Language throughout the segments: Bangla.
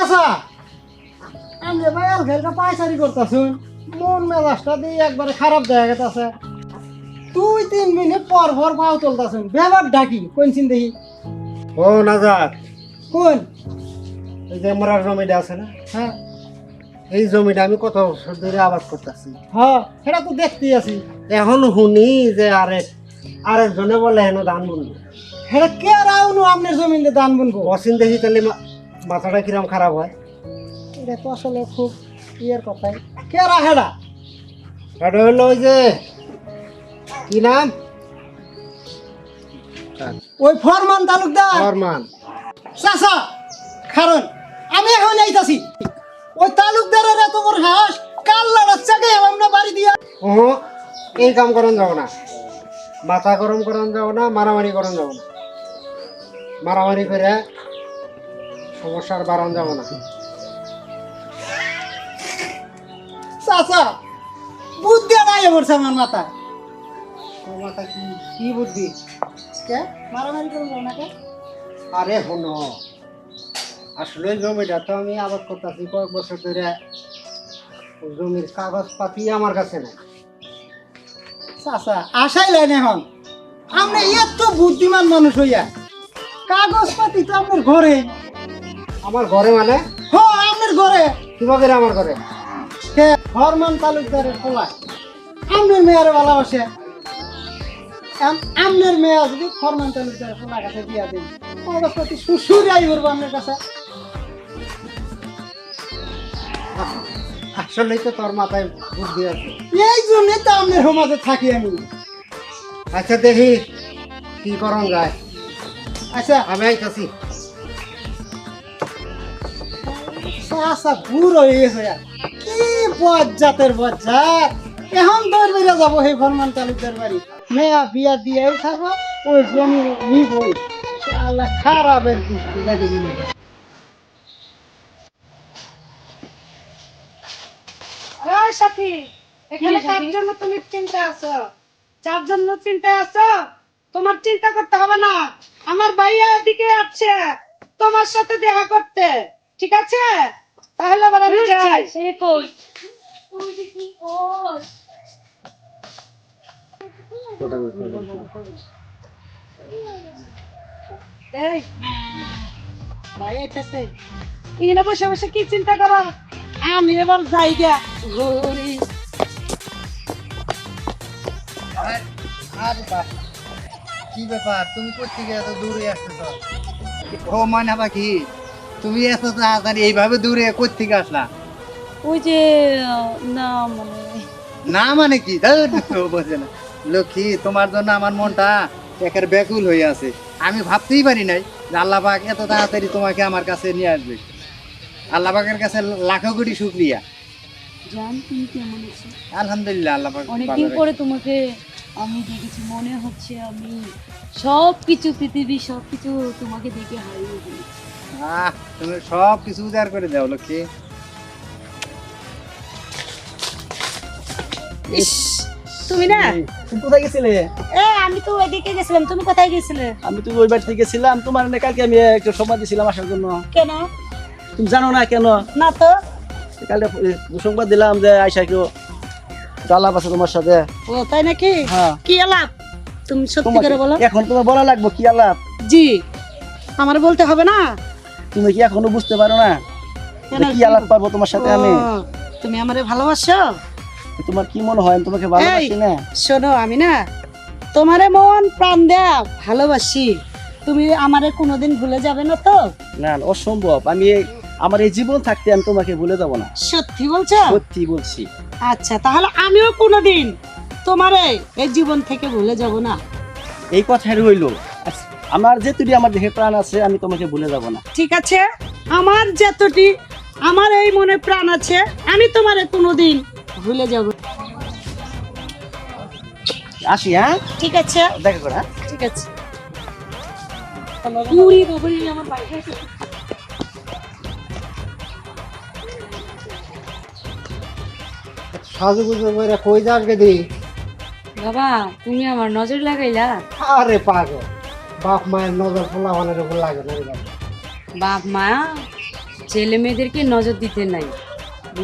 চাচা আমি ভাই আর ঘেরটা পায়চারি করতেছুন মন মেজাজটা দিয়ে একবারে খারাপ দেখা গেছে তুই তিন মিনিট পর পর পাও ডাকি কোন চিন দেখি? ও নাজার কোন? এই যে আমার জমিটা আছে না? হ্যাঁ। এই জমিটা আমি কত বছর ধরে আবাদ করতেছি। হ্যাঁ সেটা তো দেখতেই আছি। এখন শুনি যে আরেক আরেকজনে বলে হেন ধান বুনবো। সেটা কে রাউনু আপনার জমিনে দান বুনবো। অসিন দেখি তাহলে মা- মাথাটা কিরম খারাপ হয়? এটা তো আসলে খুব ইয়ের কথাই কে রা হেডা? হলো ওই যে কি নাম? ওই ফরমান তালুকদার। ফরমান। চাচা কারণ আমি এখন আইতাছি। ওই তালুকদারের এত বড় হাঁস কাল লড়াচ্ছাকে আমরা বাড়ি দিয়া। ও এই কাম করন যাব না। মাথা গরম করন যাব না মারামারি করন যাব না। মারামারি করে সমস্যার বাড়ান যাব না। চাচা বুদ্ধি নাই পড়ছে আমার মাথা তোর মাথা কি কি বুদ্ধি? কে? মারামারি করে যাও আরে হন আসলে জমিটা তো আমি আবাদ করতেছি কয়েক বছর ধরে। জমির কাগজপাতি আমার কাছে নাই। চাচা আশাই লাইন এখন। আপনি এত বুদ্ধিমান মানুষ হইয়া কাগজপাতি তো আপনার ঘরে আমার ঘরে মানে? হ আপনার ঘরে। কীভাবে আমার ঘরে? কে? ফরমান তালুকদারের খোলায় আপনার মেয়ের ভালোবাসে। মেয়ে যদি ফরমান তালুকদারের খোলা কাছে দিয়া দিন শ্বশুর আই করব আপনার কাছে। তো তোর মাথায় বুদ্ধি আছে। এই জন্যই তো আপনার সমাজে থাকি আমি। আচ্ছা দেখি কি করন যায়। আচ্ছা। আমি আইতাছি। হয়ে গেছে। কি বজ্জাতের বজ্জাত? এখন দৌড় বেরিয়ে যাব সেই ফরমান তালুকদার বাড়ি। মেয়া বিয়া দিয়েও থাকব ওই জমি নিবই। আল্লাহ খারাপের দৃষ্টি লাগে জিনিস সাথী এখানে কার জন্য তুমি চিন্তা আছো? যার জন্য চিন্তা আছো? তোমার চিন্তা করতে হবে না। আমার ভাইয়া এদিকে আছে তোমার সাথে দেখা করতে। ঠিক আছে? তাহলে আবার আমি যাই। সে কই? এই ভাই আইতাছে। এখানে বসে বসে কি চিন্তা করো? আমি এবার যাই গা ঘুরি। আরে কি ব্যাপার? তুমি কোথেকে এত দূরে আসতেছ? ও ময়না পাখি তুমি এত তাড়াতাড়ি এইভাবে দূরে কোথেকে আসলা? ওই যে না মানে। না মানে কি? বোঝে না। লক্ষ্মী তোমার জন্য আমার মনটা একের ব্যাকুল হয়ে আছে। আমি ভাবতেই পারি নাই যে আল্লাহ পাক এত তাড়াতাড়ি তোমাকে আমার কাছে নিয়ে আসবে। আল্লাহ পাকের কাছে লাখো কোটি শুক্রিয়া। জান তুমি কেমন আছো? আলহামদুলিল্লাহ আল্লাহ পাক অনেকদিন পরে তোমাকে আমি দেখেছি মনে হচ্ছে আমি সব কিছু পৃথিবী সব কিছু তোমাকে দেখে হারিয়ে দিই আহ তুমি সব কিছু উজাড় করে দাও লক্ষ্মী। ইস তুমি না? তুমি কোথায় গেছিলে? এ আমি তো ওইদিকে গেছিলাম তুমি কোথায় গেছিলে? আমি তো ওই বাড়ি গেছিলাম তোমার না কালকে আমি একটা সময় দিয়েছিলাম আসার জন্য। কেন? তুমি জানো না কেন? না তো। কালকে সংবাদ দিলাম যে আয়সা কেউ আলাপ আছে তোমার সাথে। ও তাই নাকি? হ্যাঁ। কি আলাপ? তুমি সত্যি করে বলো। এখন তোমার বলা লাগবো কি আলাপ? জি। আমার বলতে হবে না? তুমি কি এখনও বুঝতে পারো না? কেন কি আলাপ পাবো তোমার সাথে আমি? তুমি আমারে ভালোবাসো? তোমার কি মনে হয় তোমাকে ভালোবাসি না? শোনো আমি না তোমারে মন প্রাণ দেয়া ভালোবাসি। তুমি আমারে কোনোদিন ভুলে যাবে না তো? না অসম্ভব। আমি আমার এই জীবন থাকতে আমি তোমাকে ভুলে যাব না। সত্যি বলছো? সত্যি বলছি। আচ্ছা তাহলে আমিও কোনোদিন তোমারে এই জীবন থেকে ভুলে যাব না। এই কথাই রইল। আমার যেতুটি আমার দেহে প্রাণ আছে আমি তোমাকে ভুলে যাব না। ঠিক আছে? আমার যতটি আমার এই মনে প্রাণ আছে আমি তোমারে কোনোদিন ভুলে যাব আসি হ্যাঁ? ঠিক আছে? দেখা করে হ্যাঁ? ঠিক আছে। উড়ি বাবুরি আমার বাইরে সাজুগুজু করে কই যাস গেদি বাবা তুমি আমার নজর লাগাইলা? আরে পাগল। বাপ মায়ের নজর ফোলাবানের উপর লাগে না। বাপ। মা ছেলে মেয়েদেরকে নজর দিতে নাই।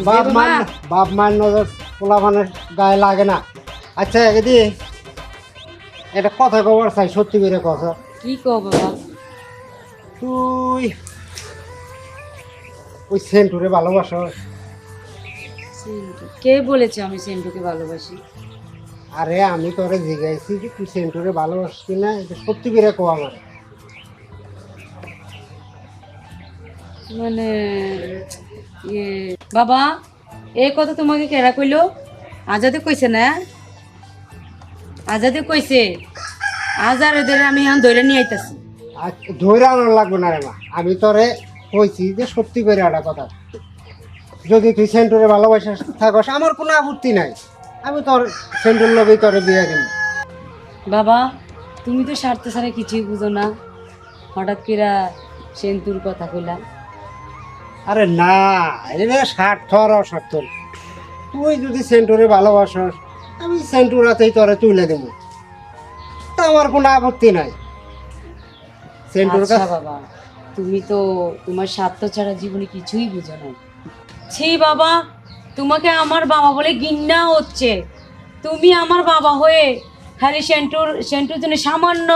বাপ মা বাপ মায়ের নজর পোলা মানের গায়ে লাগে না। আচ্ছা এদি এটা কথা কবার চাই সত্যি করে কথা কি কও বাবা? তুই ওই সেন্টুরে ভালোবাসো কে বলেছে আমি সেন্টুকে ভালোবাসি? আরে আমি তোরে জিজ্ঞাসি যে তুই সেন্টুরে ভালোবাসিস কিনা এটা সত্যি করে কো আমার। মানে ইয়ে বাবা এই কথা তোমাকে কেরা কইলো? আজাদে কইছে না? আজাদে কইছে আজ আর এদের আমি এখন ধরে নিয়ে আইতাছি। ধৈর্য আনার লাগবে না রে মা আমি তোরে কইছি যে সত্যি করে একটা কথা। যদি তুই সেন্টুরে ভালোবাসিস থাকস আমার কোনো আপত্তি নাই। আমি তোর সেন্টুর লগেই তোরে বিয়ে দিন বাবা তুমি তো স্বার্থ ছাড়া কিছুই বুঝো না। হঠাৎ করে সেন্তুর কথা কইলাম আরে না এটা স্বার্থ আর অস্বার্থ। তুই যদি সেন্টুরে ভালোবাসস আমি সেন্টুরাতেই তোরে তুলে দেব। তা আমার কোনো আপত্তি নাই। সেন্টুর আচ্ছা কাছে বাবা তুমি তো তোমার স্বার্থ ছাড়া জীবনে কিছুই বুঝো না। ছি বাবা! তোমাকে আমার বাবা বলে গিন্না হচ্ছে। তুমি আমার বাবা হয়ে খালি সেন্টুর সেন্টুর জন্য সামান্য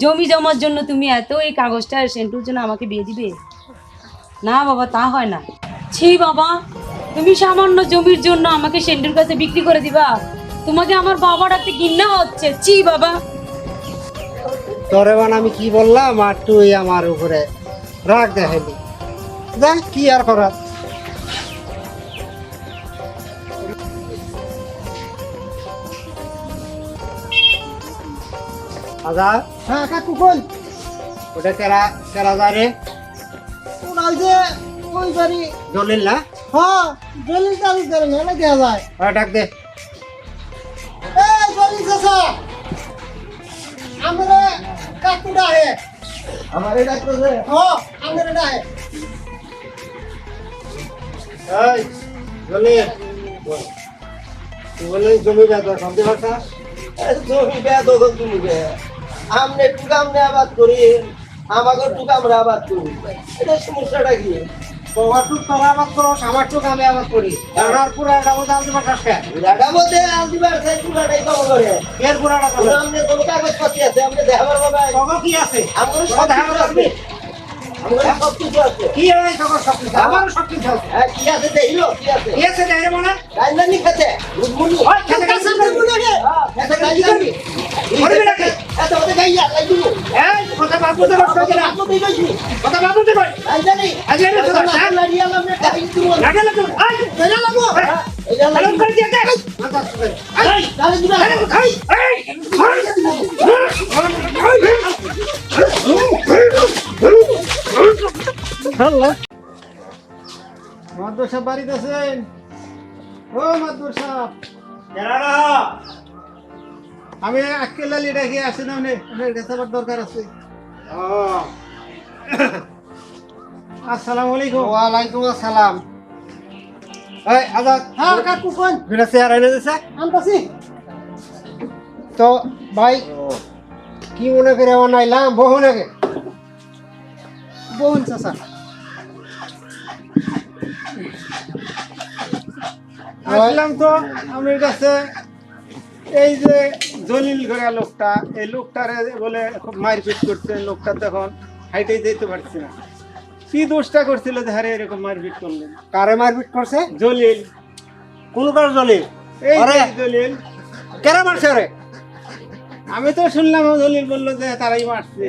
জমি জমার জন্য তুমি এত এই কাগজটা সেন্টুর জন্য আমাকে বিয়ে দিবে? না বাবা, তা হয় না। ছি বাবা, তুমি সামান্য জমির জন্য আমাকে সেন্টুর কাছে বিক্রি করে দিবা। তোমাকে আমার বাবা ডাকতে গিন্না হচ্ছে। ছি বাবা। তোরে আমি কি বললাম? আর তুই আমার উপরে রাগ দেখাইলি। দেখ, কি আর করার? আদা হ্যাঁ কাকু কই? ওটা কেরা কেরা যায় রে? ওরা যে ওই বাড়ি। দলিল না? হ্যাঁ দলিল তালুকদার মেলা দেওয়া যায়। হ্যাঁ ডাক দে। এই দলিল চাচা আমরা কাকু ডাহে আমার করছে ও আমরা ডাহে এই দলিল বলে জমি বেদা ভাষা জমি বেদ তুমি আমনে টুকা আমনে আবাদ করি আমাকে টুকা আমরা আবাদ করি। এটা সমস্যাটা কি? তোমার টুক তোরা আবাদ করো আমার টুক আমি আবাদ করি। আমার পুরা এটা বোঝা আলতে পারতাস কে রাগা মধ্যে আলদিবার সাই টুকাটাই কম করে। এর পুরাটা কথা আমনে কোনো কাগজপত্র আছে? আমনে দেখাবার বাবা তখন কি আছে? আমার তোর সব দেখাবার আছে? আছে। সব কিছু আছে। কি হয় সব কিছু আমারও সব কিছু আছে। হ্যাঁ কি আছে দেখিলো? কি আছে? কি আছে দেখে মনে রাজধানী খেতে ওই খেতে গেছে খেতে রাজধানী করবি নাকি? এত ওতে গাইয়া লাইদুনু এই কথা বাবু তো কষ্ট করে আপনি দিবেছি কথা বাবু তো কই রাজধানী আজ এর তো না লাগিয়া আমরা খাই দিমু লাগে লাগো আই বেলা লাগো এটা হ্যালো মাদুর সাহেব বাড়িতে আছেন? ও মাদুর সাহেব আমি আজকে লালি রেখে আসি না রেসাবার দরকার আছে। আসসালামু আলাইকুম ওয়ালাইকুম আসসালাম। এই আজাদ। হ্যাঁ কাকু কোন? বিনা চেয়ার এনে দিছে। আনতাছি। তো ভাই কি মনে করে বানাইলাম বহু নাকি বহুন চাচা। আসলাম তো। আমার কাছে এই যে জলিল ঘোরা লোকটা এই লোকটারে বলে খুব মারপিট করছে লোকটা তখন হাইটেই যেতে পারছে না। কি দোষটা করছিল যে হারে এরকম মারপিট করলেন কারে মারপিট করছে? জলিল কোন কার জলিল এই যে জলিল কেন মারছে রে আমি তো শুনলাম জলিল বলল যে তারাই মারছে।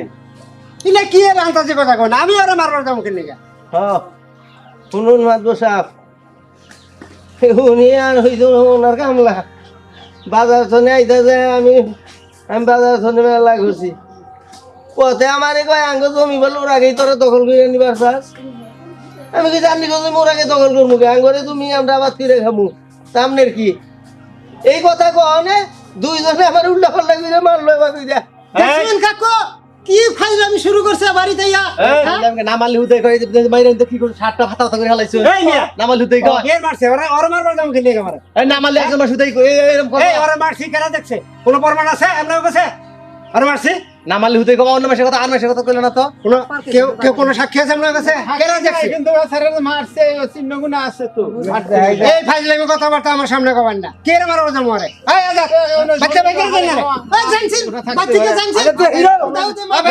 ইলে কি এর আন্তাজে কথা কই আমি ওরা মারবার যাব কিনে হ্যাঁ শুনুন মাদব সাহেব উনি আর হইত ওনার কামলা। বাজার থনে আইতে যায় আমি আমি বাজার থনে মেলা ঘুরছি। পথে আমার কয় আঙ্গ জমি বলে ওর আগেই তোরা দখল করে নিবার চাস আমি কি জানি কত মোর আগে দখল করব আঙ্গরে তুমি আমরা আবার ফিরে খামু। সামনের কি? এই কথা কনে দুইজনে আমার উল্টা পাল্টা করে মারলো এবার দেখছেন কাকু? কি ফাইলামি শুরু করছে বাড়িতে ইয়া? নামালি হুতে কই কি করে সাতটা ফাতা ফাতা করে হালাইছো। এই মিয়া। নামালি হুতে কয় এর মারছে ওরা মারবার আমার। একজন মাস হুতে এরকম ওরা মারছি কেন দেখছে? কোনো প্রমাণ আছে? কাছে আর মারছি না মারলে হুতে কমা অন্য মাসের কথা আর মাসের কথা কইলে না তো কোনো কেউ কেউ কোনো সাক্ষী আছে আপনার কাছে কেন দেখছি কিন্তু স্যারের মারছে চিহ্ন গুণা আছে তো এই ফাইজলামি কথাবার্তা আমার সামনে কবেন না কে রে মারো ওজন মরে এই আজা বাচ্চা বের যাই না এই জানছিস বাচ্চা জানছিস আরে তুই হিরো। দাও দে আবে,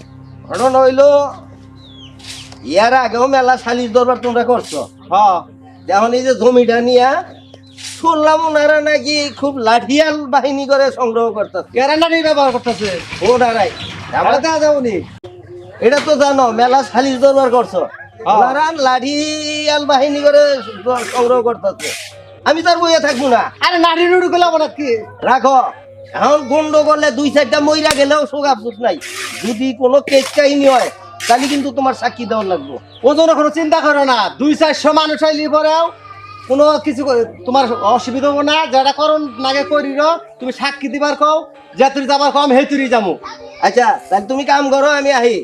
ঘটনা হইল ইয়ার আগেও মেলা সালিশ দরবার তোমরা করছ? হ্যাঁ। যেমন এই যে জমিটা নিয়া শুনলাম ওনারা নাকি খুব লাঠিয়াল বাহিনী করে সংগ্রহ করতেছে। গ্যারান্টি ব্যবহার করতেছে? ওনারাই। আমরা দেওয়া যাবনি এটা তো জানো মেলা সালিশ দরবার করছ। ওনারা লাঠিয়াল বাহিনী করে সংগ্রহ করতেছে। আমি তার বইয়ে থাকব না। আরে নাড়ি নুড়ি গুলো আপনার কি? রাখো। এখন গন্ড করলে দুই চারটা মইরা গেলেও শোক আফসোস নাই। যদি কোনো কেস কাহিনী হয় তাহলে কিন্তু তোমার সাক্ষী দেওয়ার লাগবো। ওজন কোনো চিন্তা করো না দুই চারশো মানুষ আইলি পরেও কোনো কিছু তোমার অসুবিধা হব না যেটা করুন নাগে করির তুমি সাক্ষী দিবার কও যে তুই যাবার কম হে তুই যাব আচ্ছা তাহলে তুমি কাম করো আমি আহি।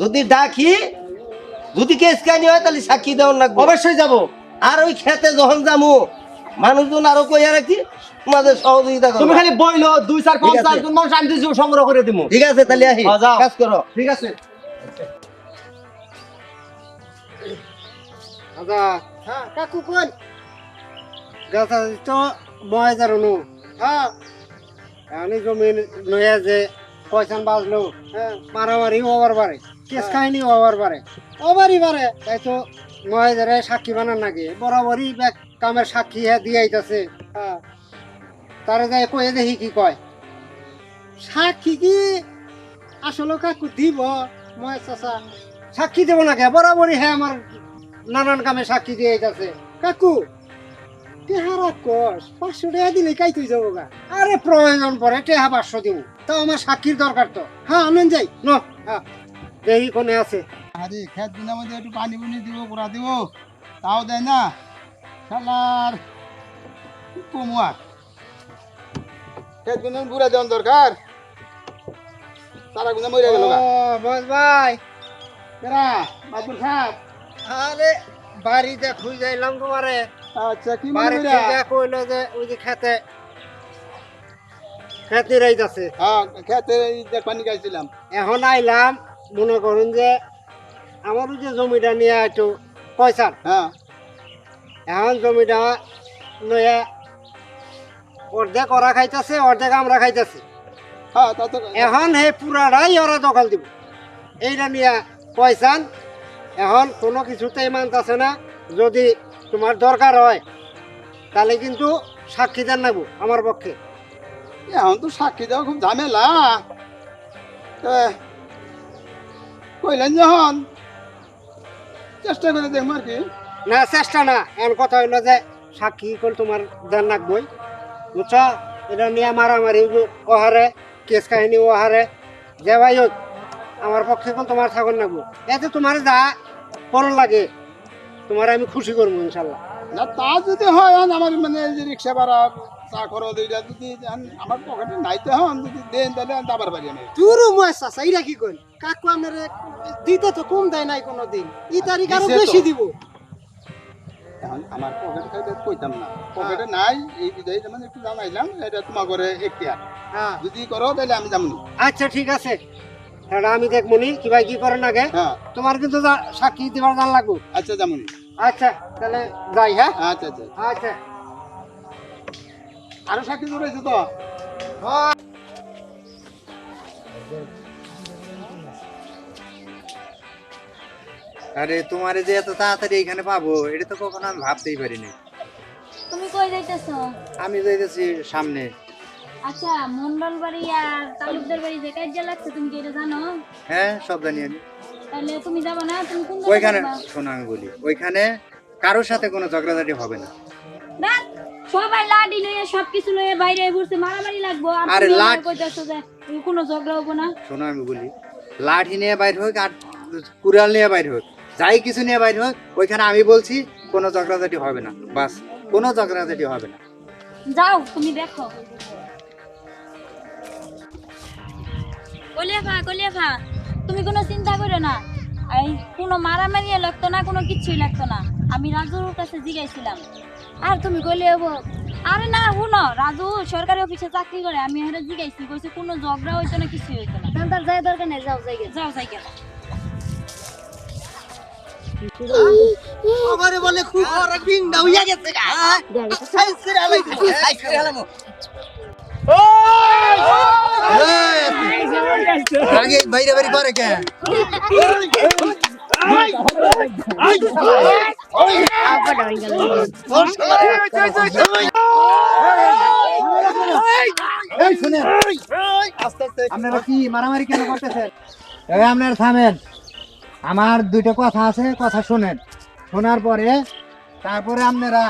যদি ডাকি যদি কেস কাহিনী হয় তাহলে সাক্ষী দেওয়ার লাগবো। অবশ্যই যাব। আর ওই খেতে যখন যাব মানুষজন আরও কইয়া রাখি তোমাদের সহযোগিতা করো তুমি খালি বইলো দুই চার পঞ্চাশ আছে। জন মানুষ আমি সংগ্রহ করে দিব ঠিক আছে তাহলে আহি। হ্যাঁ, কাজ করো। ঠিক আছে। আদা হ্যাঁ কাকু কোন গাছা তো মই জানো হ্যাঁ। আমি জমি নয়া যে পয়সা বাজলো হ্যাঁ মারামারি কেস কাহিনী তাই তো নয় সাক্ষী বানান নাকি? বরাবরই ব্যাক কামের সাক্ষী হ্যাঁ দিয়ে আইতাছে। হ্যাঁ। তারে যাই কয়ে দেখি কি কয়। সাক্ষী কি? আসলে কাকু দিব। মই চাচা, সাক্ষী দেব না কে বরাবরই হ্যাঁ আমার নানান কামে সাক্ষী দিয়ে আইতাছে কাকু, টেহারা কস পাঁচশো টাকা দিলে কাই তুই যাব গা? আরে প্রয়োজন পরে টেহা পাঁচশো দিব। তো আমার সাক্ষীর দরকার তো। হ্যাঁ আনেন যাই। ন হ্যাঁ দেখি কোনে আছে। আরে, খেত দিনের মধ্যে একটু পানি পুনি দিব গোড়া দিব তাও দেয় না। শালার, কমুয়া। খেতগুলো বুড়া দেওয়ার দরকার। তারা গুলো মরে গেল ও ভাই। কেরা বাদুর সাহেব। আরে বাড়িতে খুঁজ যাইলাম তোমারে আচ্ছা কি কইলো যে ওই যে খেতে। খেতে হ্যাঁ খেতে পানি এখন আইলাম মনে করুন যে আমার ওই যে জমিটা নিয়ে একটু পয়সা হ্যাঁ। এখন জমিটা নয়া অর্ধেক ওরা খাইতেছে অর্ধেক আমরা খাইতেছি। হ্যাঁ তো এখন হে পুরাটাই ওরা দখল দিব। এইটা নিয়ে পয়সান এখন কোনো কিছুতেই মানতেছে না। যদি তোমার দরকার হয় তাহলে কিন্তু সাক্ষী দেন নেব আমার পক্ষে। এখন তো সাক্ষী দেওয়া খুব ঝামেলা। কইলেন যখন চেষ্টা করে দেখব আর কি। না চেষ্টা না। এখন কথা হইল যে সাক্ষী কল তোমার দেন রাখবই বুঝছ? এটা নিয়ে মারামারি ওহারে কেস কাহিনী ওহারে যে ভাই হোক আমার পক্ষে কোন তোমার থাকুন রাখব এতে তোমার যা করণ লাগে তোমার আমি খুশি করব ইনশাল্লাহ। না তা যদি হয় আন আমার মানে রিক্সা ভাড়া চা খরচ এইটা যদি আন আমার পকেটে নাইতে হন যদি দেন তাহলে দাবার পারি আমি তুরু মই চাচা এটা কি কই কাকু আমার দিতে তো কম দেয় নাই কোনো দিন ই তারিখ আরও বেশি দিব। এখন আমার পকেটে খাইতে কইতাম না। পকেটে নাই এই বিদায় মানে একটু জানাইলাম এটা তোমার ঘরে এখতিয়ার। হ্যাঁ। যদি করো তাহলে আমি যাবনি আচ্ছা ঠিক আছে। এটা আমি দেখব নি কি ভাই কি করেন আগে। হ্যাঁ। তোমার কিন্তু সাক্ষী দিবার জান লাগবো। আচ্ছা যাবনি আচ্ছা তাহলে যাই হ্যাঁ? আচ্ছা আচ্ছা আচ্ছা। আরও সাক্ষী জুড়েছে তো? আরে তোমার যে এত তাড়াতাড়ি এখানে পাবো এটা তো কখনো আমি ভাবতেই পারিনি। তুমি কই যাইতেছো? আমি যাইতেছি সামনে। আচ্ছা মন্ডল বাড়ি আর তালুকদার বাড়ি যে কাজ লাগছে তুমি কি এটা জানো? হ্যাঁ সব জানি আমি। তাহলে তুমি যাবে না? তুমি কোন ওইখানে? শোনো আমি বলি ওইখানে কারোর সাথে কোনো ঝগড়াঝাটি হবে না। না সবাই লাডি লইয়ে সবকিছু লইয়ে বাইরে ঘুরছে মারামারি লাগবো। আর লাড- কইতাছো যে কোনো ঝগড়া হব না। শোনো আমি বলি লাঠি নিয়ে বাইর হোক আর কুড়াল নিয়ে বাইর হোক। যাই কিছু নিয়ে বাইর হোক ওইখানে আমি বলছি কোনো ঝগড়াঝাটি হবে না। বাস কোনো ঝগড়াঝাটি হবে না। যাও তুমি দেখো। কলিয়াফা কলিয়াফা তুমি কোনো চিন্তা করো না। এই কোনো মারামারি লাগতো না কোনো কিছুই লাগতো না। আমি রাজুর কাছে জিগাইছিলাম আর তুমি কইলে আরে না শুনো রাজু সরকারি অফিসে চাকরি করে আমি এখানে জিগাইছি কইছে কোনো ঝগড়া হইতো না কিছুই হইতো না। তার যাই দরকার নেই যাও যাই যাও যাই আমারে বাইরে কে? আপনারা কি মারামারি কেন করতেছেন? আপনারা থামেন। আমার দুইটা কথা আছে কথা শুনেন। শোনার পরে তারপরে আপনারা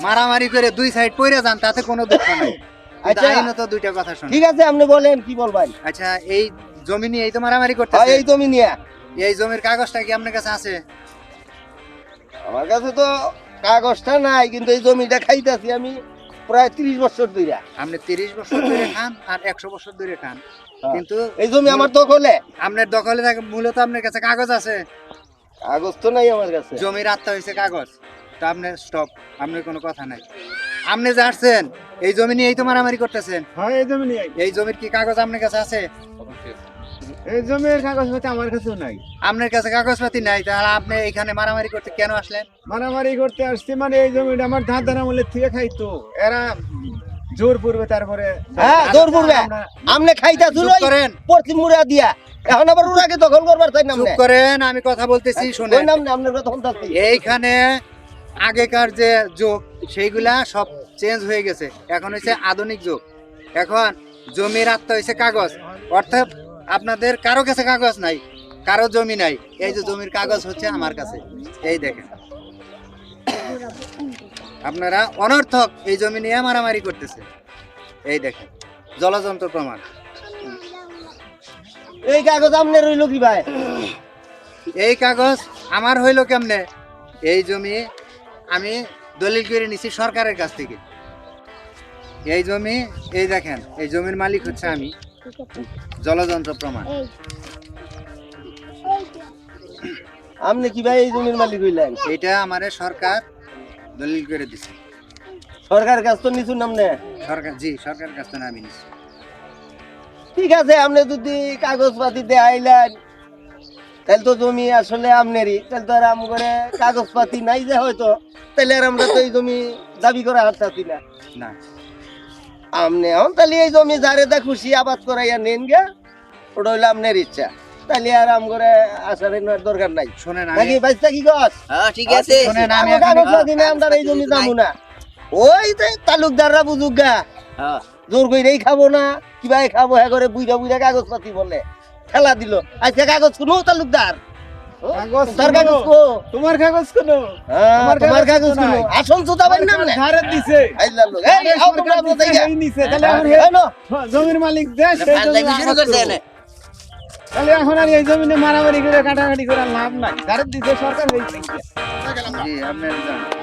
মারামারি করে দুই সাইড পড়ে যান তাতে কোনো দুঃখ নাই। আচ্ছা। তো দুইটা কথা শুনেন। ঠিক আছে আপনি বলেন কি বলবেন? আচ্ছা এই জমি নিয়ে এই তো মারামারি হ্যাঁ, করতেছে এই জমি নিয়ে। এই জমির কাগজটা কি আপনার কাছে আছে? আমার কাছে তো কাগজটা নাই কিন্তু এই জমিটা খাইতেছি আমি প্রায় তিরিশ বছর ধরে আপনি তিরিশ বছর ধরে খান আর একশো বছর ধরে খান। হ্যাঁ। কিন্তু এই জমি আমার দখলে। আপনার দখলে থাকে মূলত আপনার কাছে কাগজ আছে। কাগজ তো নাই আমার কাছে। জমির আত্মা হয়েছে কাগজ। তো আপনার স্টপ আপনার কোনো কথা নাই। আপনি যে আসছেন এই জমি নিয়ে এই তো মারামারি করতেছেন। হ্যাঁ এই জমি নিয়ে এই জমির কি কাগজ আপনার কাছে আছে? এই জমির কাগজপত্র আমার কাছেও নাই। আপনার কাছে কাগজপাতি নাই তাহলে আপনি এখানে মারামারি করতে কেন আসলেন? মারামারি করতে আসছি মানে এই জমিটা আমার দাদার আমলের থেকে খাইতো। এরা জোর পূর্বে তারপরে হ্যাঁ জোর পূর্বে আমনে খাইতা চুপ করেন। পশ্চিম মুড়া দিয়া। এখন আবার উড়াকে দখল করবার তাই নাম চুপ করেন আমি কথা বলতেছি শুনেন। নাম না আপনার কথা শুনতাছি এইখানে আগেকার যে যুগ সেইগুলা সব চেঞ্জ হয়ে গেছে। এখন হচ্ছে আধুনিক যুগ। এখন জমির আত্মা হয়েছে কাগজ। অর্থাৎ আপনাদের কারও কাছে কাগজ নাই কারও জমি নাই। এই যে জমির কাগজ হচ্ছে আমার কাছে। এই দেখেন। আপনারা অনর্থক এই জমি নিয়ে মারামারি করতেছে। এই দেখেন জলযন্ত্র প্রমাণ। এই কাগজ আমনে রইল কি ভাই? এই কাগজ আমার হইল কেমনে? এই জমি আমি দলিল করে নিছি সরকারের কাছ থেকে। এই জমি এই দেখেন এই জমির মালিক হচ্ছে আমি। জলযন্ত্র প্রমাণ। আপনি কি ভাই এই জমির মালিক হইলেন? এটা আমারে সরকার দলিল করে দিছে। সরকার কাছ তো নিছুন নামনে সরকার জি সরকারের কাছ আমি নিছি ঠিক আছে আপনি যদি কাগজপাতি দেখাইলেন তাহলে তো জমি আসলে আমনেরই। তাহলে তো আর আম করে কাগজপাতি নাই যে হয়তো। তাহলে আর আমরা তো এই জমি দাবি করা হারতাছি না। না। আমনে এখন তাহলে এই জমি যারে দা খুশি আবাদ করাইয়া নেন গে। ওটা হইল আপনার ইচ্ছা। তাহলে আর আম করে আসার দরকার নাই। শোনেন নাকি আমি বাইসটা কি কস? হ্যাঁ ঠিক আছে। শোনেন আমি আমরা এই জমি যাব না। ওই যে তালুকদাররা বুঝুক গা। হ্যাঁ। জোর কইরেই খাব না কিবা খাব হ্যাঁ করে বুইরা বুইরা কাগজপাতি বলে। খেলা দিল। আজকে কাগজ কোনো তালুকদার? কাগজ তার কোনো? কাগজ তোমার কাগজ কোনো। হ্যাঁ, তোমার কাগজ কাগজ কোনো না। ধারে দিছে। এই আও তোমরা নিছে, তাহলে জমির মালিক দেশ সেই ফাজলামি জমি শুরু করছে এনে। তাহলে এখন আর এই জমিনে মারামারি করে কাটাকাটি করে লাভ নাই। ধারে দিছে সরকার জি আপনার